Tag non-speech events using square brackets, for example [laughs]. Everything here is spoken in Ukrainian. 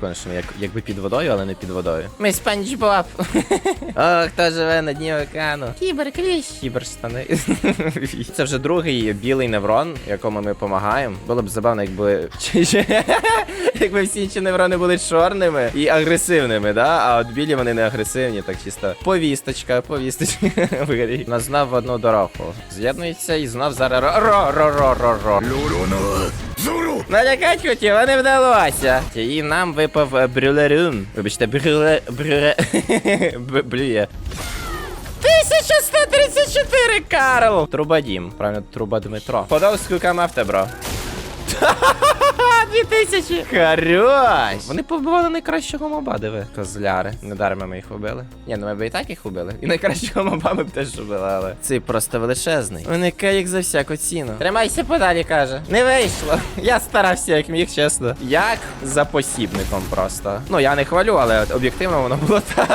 Конечно, як, якби під водою, але не під водою. Ми спанч Боб. О, хто живе на дні океану? Кібер кліщ. Кібер штани. [laughs] Це вже другий білий неврон, якому ми допомагаємо. Було б забавно, якби. [laughs] якби всі інші неврони були чорними і агресивними, да? А от білі вони не агресивні, так чисто. Повісточка, повісточка. [laughs] Вигорі. Нас знав в одну дорогу. З'єднується і знов зараз ро ро ро ро ро Налякать хотів, а не вдалося. І нам випав е, брюлерюн. Вибачте, брюле... брюле... [laughs] Блює. 1134, Карл! Трубадім. Правильно, труба Дмитро. Подав скільки мафте, бро. [laughs] 2000! Хорош! Вони побивали найкращого моба, диви. Козляри. Недарма ми їх убили. Ні, ну ми б і так їх убили. І найкращого моба ми б теж убили, але. Цей просто величезний. Уникай як за всяку ціну. Тримайся подалі, каже. Не вийшло. Я старався, як міг, чесно. Як за посібником просто. Ну, я не хвалю, але об'єктивно воно було [laughs] так.